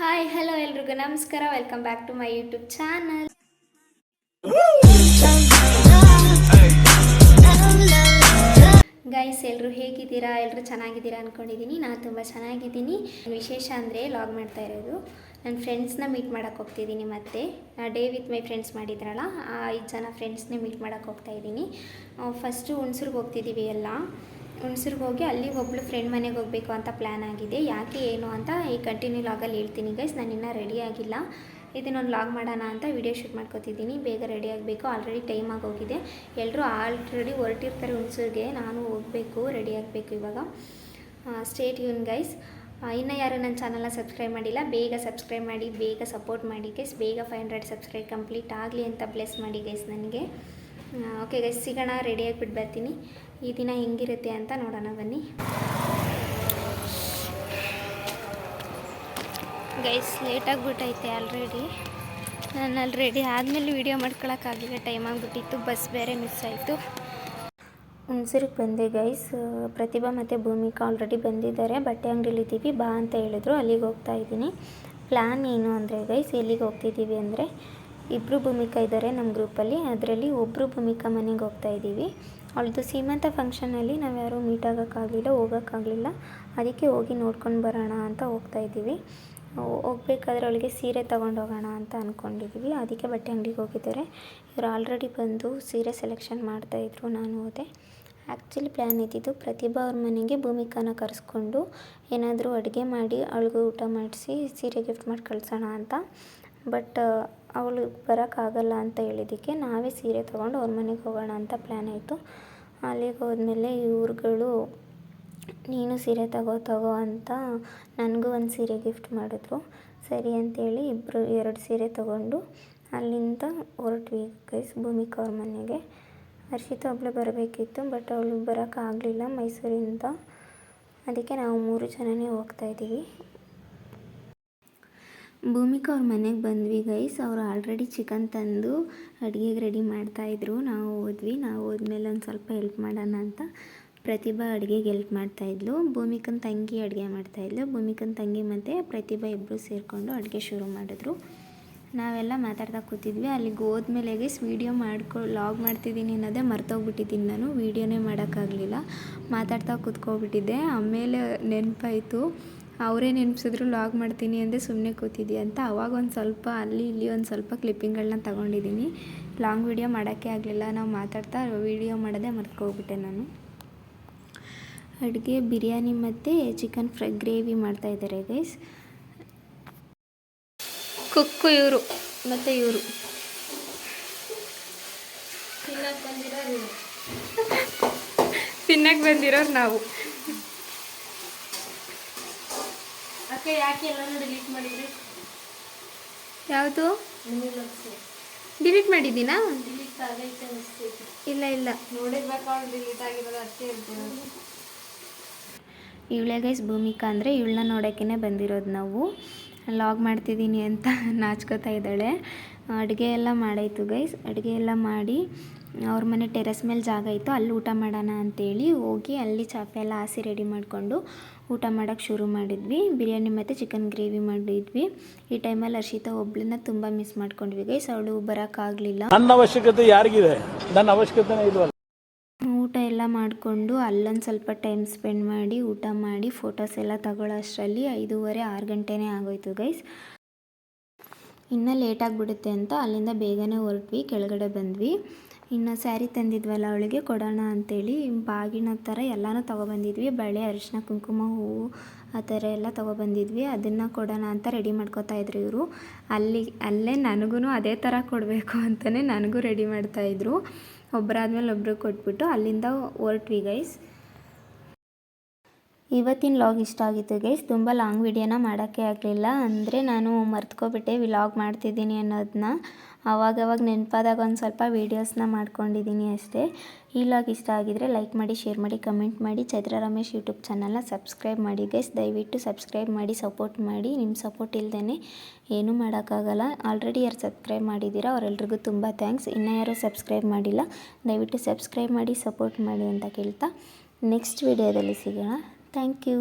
Hi hello ಎಲ್ರಿಗೂ. ನಮಸ್ಕಾರ. Welcome back to my YouTube channel guys ಎಲ್ಲರೂ ಹೇಗಿದ್ದೀರಾ? ಎಲ್ಲರೂ ಚೆನ್ನಾಗಿದ್ದೀರಾ ಅಂದ್ಕೊಂಡಿದ್ದೀನಿ ನಾನು ತುಂಬ ಚೆನ್ನಾಗಿದ್ದೀನಿ. ವಿಶೇಷ ಅಂದರೆ ಲಾಗ್ ಮಾಡ್ತಾ ಇರೋದು. ನನ್ನ ಫ್ರೆಂಡ್ಸ್ನ ಮೀಟ್ ಮಾಡೋಕ್ಕೆ ಹೋಗ್ತಿದ್ದೀನಿ ಮತ್ತೆ. ಡೇ ವಿತ್ ಮೈ ಫ್ರೆಂಡ್ಸ್ ಮಾಡಿದ್ರಲ್ಲ, ಆ ಐದು ಜನ ಫ್ರೆಂಡ್ಸ್ನೇ ಮೀಟ್ ಮಾಡೋಕ್ಕೆ ಹೋಗ್ತಾ ಇದ್ದೀನಿ. ಫಸ್ಟು ಹುಣ್ಸೂರ್ಗೆ ಹೋಗ್ತಿದ್ದೀವಿ ಎಲ್ಲ. ಹುಣ್ಸೂರ್ಗೆ ಹೋಗಿ ಅಲ್ಲಿ ಒಬ್ಳು ಫ್ರೆಂಡ್ ಮನೆಗೆ ಹೋಗಬೇಕು ಅಂತ ಪ್ಲ್ಯಾನ್ ಆಗಿದೆ. ಯಾಕೆ ಏನು ಅಂತ ಈ ಕಂಟಿನ್ಯೂ ಲಾಗಲ್ಲಿ ಹೇಳ್ತೀನಿ ಗೈಸ್ ನಾನು ಇನ್ನೂ ರೆಡಿ ಆಗಿಲ್ಲ. ಇದನ್ನೊಂದು ಲಾಗ್ ಮಾಡೋಣ ಅಂತ ವಿಡಿಯೋ ಶೂಟ್ ಮಾಡ್ಕೋತಿದ್ದೀನಿ. ಬೇಗ ರೆಡಿ ಆಗಬೇಕು. ಆಲ್ರೆಡಿ ಟೈಮ್ ಆಗೋಗಿದೆ ಎಲ್ಲರೂ ಆಲ್ರೆಡಿ ಹೊರಟಿರ್ತಾರೆ ಹುಣ್ಸೂರಿಗೆ. ನಾನು ಹೋಗಬೇಕು ರೆಡಿ ಆಗಬೇಕು ಇವಾಗ. ಸ್ಟೇಟ್ ಯೂನ್ ಗೈಸ್ ಇನ್ನು ಯಾರು ನನ್ನ ಚಾನಲ್ನ ಸಬ್ಸ್ಕ್ರೈಬ್ ಮಾಡಿಲ್ಲ, ಬೇಗ ಸಬ್ಸ್ಕ್ರೈಬ್ ಮಾಡಿ, ಬೇಗ ಸಪೋರ್ಟ್ ಮಾಡಿ ಗೈಸ್ ಬೇಗ ಫೈವ್ ಹಂಡ್ರೆಡ್ ಸಬ್ಸ್ಕ್ರೈಬ್ ಕಂಪ್ಲೀಟ್ ಆಗಲಿ ಅಂತ ಬ್ಲೆಸ್ ಮಾಡಿ ಗೈಸ್ ನನಗೆ. ಓಕೆ ಗೈಸ್ ಸಿಗೋಣ. ರೆಡಿ ಆಗಿಬಿಟ್ಟು ಬರ್ತೀನಿ. ಈ ದಿನ ಹೆಂಗಿರುತ್ತೆ ಅಂತ ನೋಡೋಣ, ಬನ್ನಿ. ಗೈಸ್ ಲೇಟ್ ಆಗಿಬಿಟ್ಟೈತೆ ಆಲ್ರೆಡಿ ನಾನು ಅಲ್ಲಿ ರೆಡಿ ಆದಮೇಲೆ ವೀಡಿಯೋ ಮಾಡ್ಕೊಳಕ್ಕಾಗಲಿಲ್ಲ ಟೈಮ್ ಆಗಿಬಿಟ್ಟಿತ್ತು ಬಸ್ ಬೇರೆ ಮಿಸ್ ಆಯಿತು. ಹುಣ್ಸೂರಿಗೆ ಬಂದೆ ಗೈಸ್ ಪ್ರತಿಭಾ ಮತ್ತು ಭೂಮಿಕಾ ಆಲ್ರೆಡಿ ಬಂದಿದ್ದಾರೆ. ಬಟ್ಟೆ ಅಂಗಡಿಲಿದ್ದೀವಿ ಬಾ ಅಂತ ಹೇಳಿದ್ರು, ಅಲ್ಲಿಗೆ ಹೋಗ್ತಾ ಇದ್ದೀನಿ. ಪ್ಲ್ಯಾನ್ ಏನು ಅಂದರೆ ಗೈಸ್ ಎಲ್ಲಿಗೆ ಹೋಗ್ತಿದ್ದೀವಿ ಅಂದರೆ ಇಬ್ಬರು ಭೂಮಿಕಾ ಇದ್ದಾರೆ ನಮ್ಮ ಗ್ರೂಪಲ್ಲಿ ಅದರಲ್ಲಿ ಒಬ್ಬರು ಭೂಮಿಕಾ ಮನೆಗೆ ಹೋಗ್ತಾ ಇದ್ದೀವಿ ಅವಳದು ಸೀಮಂತ ಫಂಕ್ಷನಲ್ಲಿ ನಾವು ಯಾರೂ ಮೀಟ್ ಆಗೋಕ್ಕಾಗಲಿಲ್ಲ, ಹೋಗೋಕ್ಕಾಗಲಿಲ್ಲ. ಅದಕ್ಕೆ ಹೋಗಿ ನೋಡ್ಕೊಂಡು ಬರೋಣ ಅಂತ ಹೋಗ್ತಾ ಇದ್ದೀವಿ. ಹೋಗ್ಬೇಕಾದ್ರೆ ಅವಳಿಗೆ ಸೀರೆ ತೊಗೊಂಡು ಹೋಗೋಣ ಅಂತ ಅಂದ್ಕೊಂಡಿದ್ದೀವಿ ಅದಕ್ಕೆ ಬಟ್ಟೆ ಅಂಗಡಿಗೆ ಹೋಗಿದ್ದಾರೆ. ಇವರು ಆಲ್ರೆಡಿ ಬಂದು ಸೀರೆ ಸೆಲೆಕ್ಷನ್ ಮಾಡ್ತಾಯಿದ್ರು ನಾನು ಹೋದೆ. ಆ್ಯಕ್ಚುಲಿ ಪ್ಲ್ಯಾನ್ ಇದ್ದಿದ್ದು ಪ್ರತಿಭಾ ಅವ್ರ ಮನೆಗೆ ಭೂಮಿಕಾನ ಕರೆಸ್ಕೊಂಡು ಏನಾದರೂ ಅಡುಗೆ ಮಾಡಿ, ಅವಳಿಗೂ ಊಟ ಮಾಡಿಸಿ, ಸೀರೆ ಗಿಫ್ಟ್ ಮಾಡಿ ಕಳ್ಸೋಣ ಅಂತ. ಬಟ್ ಅವಳು ಬರೋಕ್ಕಾಗಲ್ಲ ಅಂತ ಹೇಳಿದ್ದಕ್ಕೆ ನಾವೇ ಸೀರೆ ತೊಗೊಂಡು ಅವ್ರ ಮನೆಗೆ ಹೋಗೋಣ ಅಂತ ಪ್ಲ್ಯಾನ್ ಆಯಿತು. ಅಲ್ಲಿಗೆ ಹೋದ್ಮೇಲೆ ಇವ್ರುಗಳು ನೀನು ಸೀರೆ ತಗೋ ತಗೋ ಅಂತ ನನಗೂ ಒಂದು ಸೀರೆ ಗಿಫ್ಟ್ ಮಾಡಿದ್ರು. ಸರಿ ಅಂತೇಳಿ ಇಬ್ಬರು ಎರಡು ಸೀರೆ ತೊಗೊಂಡು ಅಲ್ಲಿಂದ ಹೊರಟ್ವಿ ಗೈಸ್ ಭೂಮಿಕಾ ಅವ್ರ ಮನೆಗೆ. ಹರ್ಷಿತಾ ಒಬ್ಬಳೇ ಬರಬೇಕಿತ್ತು ಬಟ್ ಅವಳು ಬರೋಕ್ಕಾಗಲಿಲ್ಲ ಮೈಸೂರಿಂದ. ಅದಕ್ಕೆ ನಾವು ಮೂರು ಜನನೇ ಹೋಗ್ತಾಯಿದ್ದೀವಿ ಭೂಮಿಕಾ ಅವ್ರ ಮನೆಗೆ ಬಂದ್ವಿ ಗೈಸ್ ಅವರು ಆಲ್ರೆಡಿ ಚಿಕನ್ ತಂದು ಅಡುಗೆಗೆ ರೆಡಿ ಮಾಡ್ತಾಯಿದ್ರು ನಾವು ಹೋದ್ವಿ. ನಾವು ಹೋದ್ಮೇಲೆ ಒಂದು ಸ್ವಲ್ಪ ಹೆಲ್ಪ್ ಮಾಡೋಣ ಅಂತ ಪ್ರತಿಭಾ ಅಡುಗೆಗೆ ಹೆಲ್ಪ್ ಮಾಡ್ತಾಯಿದ್ಲು ಭೂಮಿಕನ ತಂಗಿ ಅಡುಗೆ ಮಾಡ್ತಾಯಿದ್ಲು ಭೂಮಿಕನ ತಂಗಿ ಮತ್ತು ಪ್ರತಿಭಾ ಇಬ್ಬರು ಸೇರಿಕೊಂಡು ಅಡುಗೆ ಶುರು ಮಾಡಿದ್ರು. ನಾವೆಲ್ಲ ಮಾತಾಡ್ತಾ ಕೂತಿದ್ವಿ. ಅಲ್ಲಿಗೆ ಹೋದ್ಮೇಲೆ ಗೈಸ್ ವೀಡಿಯೋ ಮಾಡ್ಕೊ ಲಾಗ್ ಮಾಡ್ತಿದ್ದೀನಿ ಅನ್ನೋದೇ ಮರ್ತೋಗ್ಬಿಟ್ಟಿದ್ದೀನಿ ನಾನು. ವೀಡಿಯೋನೇ ಮಾಡೋಕ್ಕಾಗಲಿಲ್ಲ. ಮಾತಾಡ್ತಾ ಕೂತ್ಕೊಬಿಟ್ಟಿದ್ದೆ. ಆಮೇಲೆ ನೆನಪಾಯಿತು. ಅವರೇ ನೆನಪಿಸಿದ್ರು, ಲಾಗ್ ಮಾಡ್ತೀನಿ ಅಂದರೆ ಸುಮ್ಮನೆ ಕೂತಿದ್ದಿ ಅಂತ. ಅವಾಗ ಒಂದು ಸ್ವಲ್ಪ, ಅಲ್ಲಿ ಇಲ್ಲಿ ಒಂದು ಸ್ವಲ್ಪ ಕ್ಲಿಪ್ಪಿಂಗ್ಗಳನ್ನ ತಗೊಂಡಿದ್ದೀನಿ. ಲಾಂಗ್ ವೀಡಿಯೋ ಮಾಡೋಕ್ಕೆ ಆಗಲಿಲ್ಲ. ನಾವು ಮಾತಾಡ್ತಾ ವೀಡಿಯೋ ಮಾಡೋದೇ ಮರ್ಕೋಗ್ಬಿಟ್ಟೆ ನಾನು. ಅಡುಗೆ, ಬಿರಿಯಾನಿ ಮತ್ತು ಚಿಕನ್ ಫ್ರೈ ಗ್ರೇವಿ ಮಾಡ್ತಾ ಮಾಡ್ತಾಯಿದ್ದಾರೆ ಗೈಸ್. ಕುಕ್ಕು ಇವರು ಮತ್ತು ಇವರು. ತಿನ್ನಕ್ಕೆ ಬಂದಿರೋರು ನಾವು. ಅಕ್ಕ ಯಾಕೆ ಎಲ್ಲಾನು ಡಿಲೀಟ್ ಮಾಡಿದ್ರಿ? ಯಾವುದು? ಡಿಲೀಟ್ ಮಾಡಿದ್ದೀನಾ? ಡಿಲೀಟ್ ಆಗೈತೆ ಅನಿಸ್ತೈತಿ ಇಲ್ಲ ಇಲ್ಲ. ನೋಡಿರ್ಬೇಕು ಡಿಲೀಟ್ ಆಗಿರೋದು ಅಷ್ಟೇ ಇರ್ಬೋದು ಇವಳೇ ಗೈಸ್ ಭೂಮಿಕಾ ಅಂದರೆ ಇವಳನ್ನ ನೋಡೋಕ್ಕೇ ಬಂದಿರೋದು ನಾವು. ಲಾಗ್ ಮಾಡ್ತಿದ್ದೀನಿ ಅಂತ ನಾಚ್ಕೋತಾ ಇದ್ದಾಳೆ. ಅಡುಗೆ ಎಲ್ಲ ಮಾಡಾಯಿತು ಗೈಸ್ ಅಡುಗೆ ಎಲ್ಲ ಮಾಡಿ ಅವ್ರ ಮನೆ ಟೆರೆಸ್ ಮೇಲೆ ಜಾಗ ಇತ್ತು ಅಲ್ಲಿ ಊಟ ಮಾಡೋಣ ಅಂತೇಳಿ ಹೋಗಿ ಅಲ್ಲಿ ಚಾಪೆ ಎಲ್ಲ ಹಾಸಿ ರೆಡಿ ಮಾಡಿಕೊಂಡು ಊಟ ಮಾಡೋಕ್ಕೆ ಶುರು ಮಾಡಿದ್ವಿ. ಬಿರಿಯಾನಿ ಮತ್ತು ಚಿಕನ್ ಗ್ರೇವಿ ಮಾಡಿದ್ವಿ. ಈ ಟೈಮಲ್ಲಿ ಹರ್ಷಿತಾ ಒಬ್ಳನ್ನ ತುಂಬ ಮಿಸ್ ಮಾಡ್ಕೊಂಡ್ವಿ ಗೈಸ್ ಅವಳು ಬರೋಕ್ಕಾಗಲಿಲ್ಲ ನನ್ನ ಅವಶ್ಯಕತೆ ಯಾರಿಗಿದೆ? ನನ್ನ ಅವಶ್ಯಕತೆ ಇಲ್ವಲ್ಲ. ಊಟ ಎಲ್ಲ ಮಾಡಿಕೊಂಡು ಅಲ್ಲೊಂದು ಸ್ವಲ್ಪ ಟೈಮ್ ಸ್ಪೆಂಡ್ ಮಾಡಿ ಊಟ ಮಾಡಿ ಫೋಟೋಸ್ ಎಲ್ಲ ತಗೊಳ್ಳೋ ಅಷ್ಟರಲ್ಲಿ ಐದೂವರೆ ಆರು ಗಂಟೆನೇ ಆಗೋಯ್ತು ಗೈಸ್ ಇನ್ನೂ ಲೇಟ್ ಆಗಿಬಿಡುತ್ತೆ ಅಂತ ಅಲ್ಲಿಂದ ಬೇಗನೆ ಹೊರಟ್ವಿ, ಕೆಳಗಡೆ ಬಂದ್ವಿ. ಇನ್ನು ಸ್ಯಾರಿ ತಂದಿದ್ವಲ್ಲ ಅವಳಿಗೆ, ಕೊಡೋಣ ಅಂತೇಳಿ ಬಾಗಿನ ಥರ ಎಲ್ಲನೂ ತೊಗೊಬಂದಿದ್ವಿ. ಬಳೆ, ಅರಿಶಿನ, ಕುಂಕುಮ, ಹೂವು, ಆ ಥರ ಎಲ್ಲ ತೊಗೊಬಂದಿದ್ವಿ. ಅದನ್ನು ಕೊಡೋಣ ಅಂತ ರೆಡಿ ಮಾಡ್ಕೋತಾ ಇದ್ರು ಇವರು. ಅಲ್ಲಿ, ಅಲ್ಲೇ ನನಗೂ ಅದೇ ಥರ ಕೊಡಬೇಕು ಅಂತಲೇ ನನಗೂ ರೆಡಿ ಮಾಡ್ತಾಯಿದ್ರು ಒಬ್ಬರಾದ್ಮೇಲೆ ಒಬ್ಬರು ಕೊಟ್ಬಿಟ್ಟು ಅಲ್ಲಿಂದ ಹೊರಟ್ವಿ ಗೈಸ್ ಇವತ್ತಿನ ಲಾಗ್ ಇಷ್ಟ ಆಗಿತ್ತು ಗೈಸ್ ತುಂಬ ಲಾಂಗ್ ವಿಡಿಯೋನ ಮಾಡೋಕ್ಕೆ ಆಗಲಿಲ್ಲ. ಅಂದರೆ ನಾನು ಮರ್ತ್ಕೊಬಿಟ್ಟೆ ವಿಲಾಗ್ ಮಾಡ್ತಿದ್ದೀನಿ ಅನ್ನೋದನ್ನ ಆವಾಗವಾಗ ನೆನಪಾದಾಗ ಒಂದು ಸ್ವಲ್ಪ ವೀಡಿಯೋಸ್ನ ಮಾಡ್ಕೊಂಡಿದ್ದೀನಿ ಅಷ್ಟೇ. ಈ ಲಾಗ್ ಇಷ್ಟ ಆಗಿದರೆ ಲೈಕ್ ಮಾಡಿ ಶೇರ್ ಮಾಡಿ ಕಮೆಂಟ್ ಮಾಡಿ. ಚೈತ್ರ ರಮೇಶ್ ಯೂಟ್ಯೂಬ್ ಚಾನಲ್ನ ಸಬ್ಸ್ಕ್ರೈಬ್ ಮಾಡಿ ಗೈಸ್ ದಯವಿಟ್ಟು ಸಬ್ಸ್ಕ್ರೈಬ್ ಮಾಡಿ ಸಪೋರ್ಟ್ ಮಾಡಿ. ನಿಮ್ಮ ಸಪೋರ್ಟ್ ಇಲ್ಲದೇ ಏನೂ ಮಾಡೋಕ್ಕಾಗಲ್ಲ. ಆಲ್ರೆಡಿ ಯಾರು ಸಬ್ಸ್ಕ್ರೈಬ್ ಮಾಡಿದ್ದೀರಾ ಅವರೆಲ್ರಿಗೂ ತುಂಬ ಥ್ಯಾಂಕ್ಸ್ ಇನ್ನೂ ಯಾರೂ ಸಬ್ಸ್ಕ್ರೈಬ್ ಮಾಡಿಲ್ಲ, ದಯವಿಟ್ಟು ಸಬ್ಸ್ಕ್ರೈಬ್ ಮಾಡಿ ಸಪೋರ್ಟ್ ಮಾಡಿ ಅಂತ ಕೇಳ್ತಾ. ನೆಕ್ಸ್ಟ್ ವಿಡಿಯೋದಲ್ಲಿ ಸಿಗೋಣ. Thank you